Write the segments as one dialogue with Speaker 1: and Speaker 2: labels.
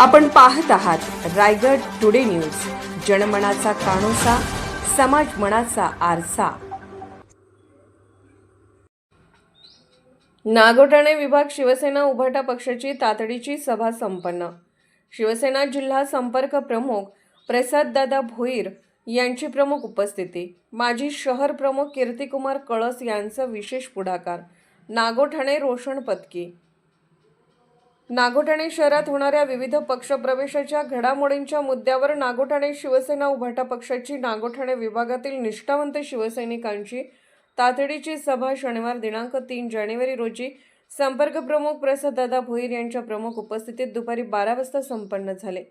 Speaker 1: आपण पाहत आहात रायगड टुडे न्यूज. जनमनाचा कानोसा समाज मनाचा आरसा. नागोठाणे विभाग शिवसेना उभाटा पक्षाची तातडीची सभा संपन्न. शिवसेना जिल्हा संपर्क प्रमुख प्रसाददादा भोईर यांची प्रमुख उपस्थिती. माजी शहर प्रमुख कीर्तिकुमार कळस यांचं विशेष पुढाकार. नागोठाणे रोशन पत्की नागोठाणे शहरात होणाऱ्या विविध पक्षप्रवेशाच्या घडामोडींच्या मुद्द्यावर नागोठाणे शिवसेना उभाटा पक्षाची नागोठाणे विभागातील निष्ठावंत शिवसैनिकांची तातडीची सभा शनिवार दिनांक तीन जानेवारी रोजी संपर्क प्रमुख प्रसाददादा भोईर यांच्या प्रमुख उपस्थितीत दुपारी बारा वाजता संपन्न झाले.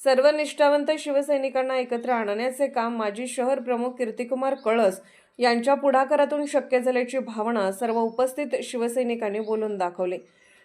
Speaker 1: सर्व निष्ठावंत शिवसैनिकांना एकत्र आणण्याचे काम माजी शहर प्रमुख कीर्तिकुमार कळस यांच्या पुढाकारातून शक्य झाल्याची भावना सर्व उपस्थित शिवसैनिकांनी बोलून दाखवली.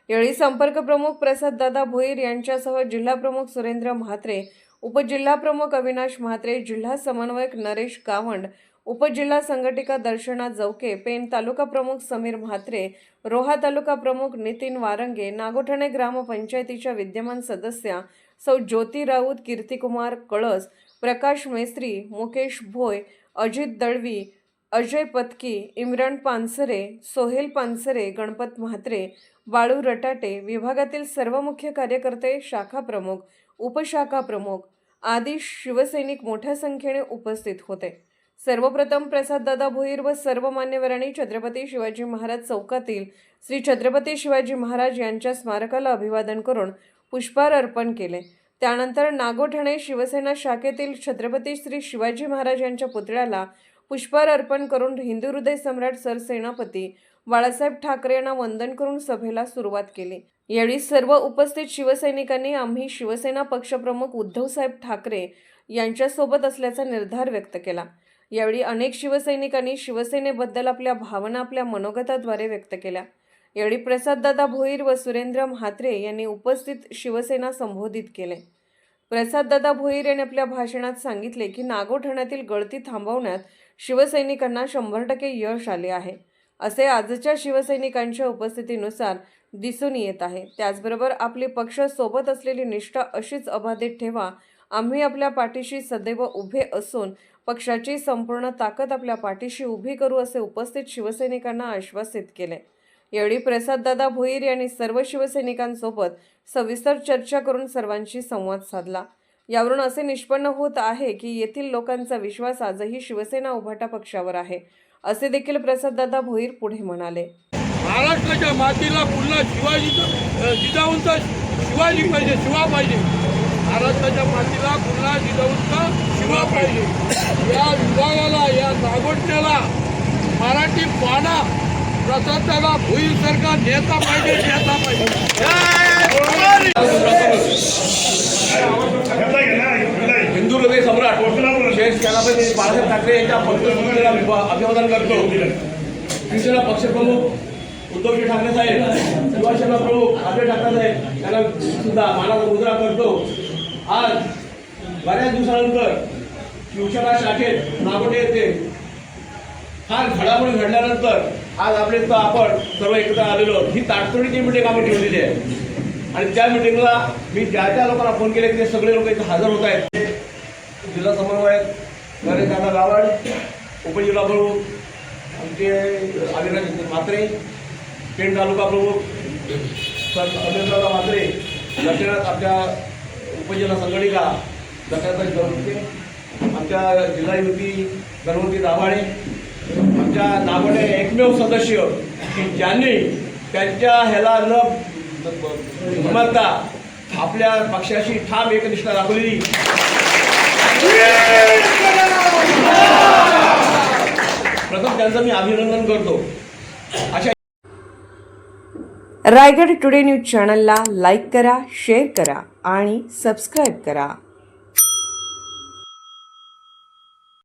Speaker 1: यावेळी संपर्क प्रमुख प्रसाददादा भोईर यांच्यासह जिल्हा प्रमुख सुरेंद्र म्हात्रे उपजिल्हा प्रमुख अविनाश म्हात्रे जिल्हा समन्वयक नरेश कावंड उपजिल्हा संघटिका दर्शना जवके पेन तालुका प्रमुख समीर म्हात्रे रोहा तालुका प्रमुख नितीन वारंगे नागोठाणे ग्रामपंचायतीच्या विद्यमान सदस्या सौ ज्योती राऊत कीर्तिकुमार कळस प्रकाश मेस्त्री मुकेश भोय अजित दळवी अजय पत्की इम्रान पानसरे सोहेल पानसरे गणपत म्हात्रे बाळू रटाटे विभागातील सर्व मुख्य कार्यकर्ते शाखा प्रमुख उपशाखा प्रमुख आदी शिवसैनिक मोठ्या संख्येने उपस्थित होते. सर्वप्रथम प्रसाददादा भोईर व सर्व मान्यवरांनी छत्रपती शिवाजी महाराज चौकातील श्री छत्रपती शिवाजी महाराज यांच्या स्मारकाला अभिवादन करून पुष्पहार अर्पण केले. त्यानंतर नागोठणे शिवसेना शाखेतील छत्रपती श्री शिवाजी महाराज यांच्या पुतळ्याला पुष्पहार अर्पण करून हिंदू हृदय सम्राट सरसेनापती बाळासाहेब ठाकरे यांना वंदन करून सभेला सुरुवात केली. यावेळी सर्व उपस्थित शिवसैनिकांनी आम्ही शिवसेना पक्षप्रमुख उद्धवसाहेब ठाकरे यांच्यासोबत असल्याचा निर्धार व्यक्त केला. यावेळी अनेक शिवसैनिकांनी शिवसेनेबद्दल आपल्या भावना आपल्या मनोगताद्वारे व्यक्त केल्या. यावेळी प्रसाददादा भोईर व सुरेंद्र म्हात्रे यांनी उपस्थित शिवसेना संबोधित केले. प्रसाददादा भोईर यांनी आपल्या भाषणात सांगितले की नागोठण्यातील गळती थांबवण्यात शिवसैनिकांना शंभर टक्के यश आले आहे. असे आजच्या शिवसैनिकांच्या उपस्थितीनुसार दिसून येत आहे. त्याचबरोबर आपली पक्ष सोबत असलेली निष्ठा अशीच अबाधित ठेवा. आम्ही आपल्या पाठीशी सदैव उभे असून पक्षाची संपूर्ण ताकद आपल्या पाठीशी उभी करू असे उपस्थित शिवसैनिकांना आश्वासित केले. यावेळी प्रसाददादा भोईर यांनी सर्व शिवसैनिकांसोबत सविस्तर चर्चा करून सर्वांशी संवाद साधला. यावरून असे निष्पन्न होत आहे की येथील लोकांचा विश्वास आजही शिवसेना उभाटा पक्षावर आहे असे देखील प्रसाददादा भोईर पुढे म्हणाले.
Speaker 2: महाराष्ट्राच्या मातीला पुन्हा शिवाजीचं जिजाऊंचा शिवाजी पाहिजे शिवा पाहिजे. महाराष्ट्राच्या मातीला पुन्हा जिजाऊंचा शिवा पाहिजे. या विभागाला या नागोटण्याला मराठी पाडा प्रसादाला भोईर सरकार नेता पाहिजे नेता पाहिजे.
Speaker 3: शेष सेनापती बाळासाहेब ठाकरे यांच्या पक्षप्रमुखाला अभिवादन करतो. शिवसेना पक्षप्रमुख उद्धवजी ठाकरे साहेब शिवसेना प्रमुख अजय ठाकरे साहेब यांना सुद्धा मानाचा मुद्रा करतो. आज बऱ्याच दिवसानंतर शिवसेना शाखेत नागोटे येथे फार घडामोडी घडल्यानंतर आज आपले तर आपण सर्व एकत्र आलेलो ही तातडीची मिटिंग आम्ही ठेवलेली आहे. आणि त्या मिटिंगला मी ज्या त्या लोकांना फोन केले ते सगळे लोक इथे हजर होत आहेत. जिल्हा समन्वयक नरेश दादा गावड उपजिल्हा प्रमुख आमचे अविनाश म्हात्रे पेण तालुका प्रमुख सर अमिरदादा म्हात्रे दक्षिणात आमच्या उपजिल्हा संघटिका दक्षिणात गणपती आमच्या जिल्हा युती गणपती दाभाडे आमच्या दाभाडे एकमेव सदस्य की ज्यांनी त्यांच्या ह्याला न समजता आपल्या पक्षाशी ठाम एकनिष्ठा दाखवलेली त्यांचं मी अभिनंदन करतो. अशा
Speaker 1: रायगड टुडे न्यूज चॅनलला लाईक करा शेअर करा आणि सबस्क्राईब करा.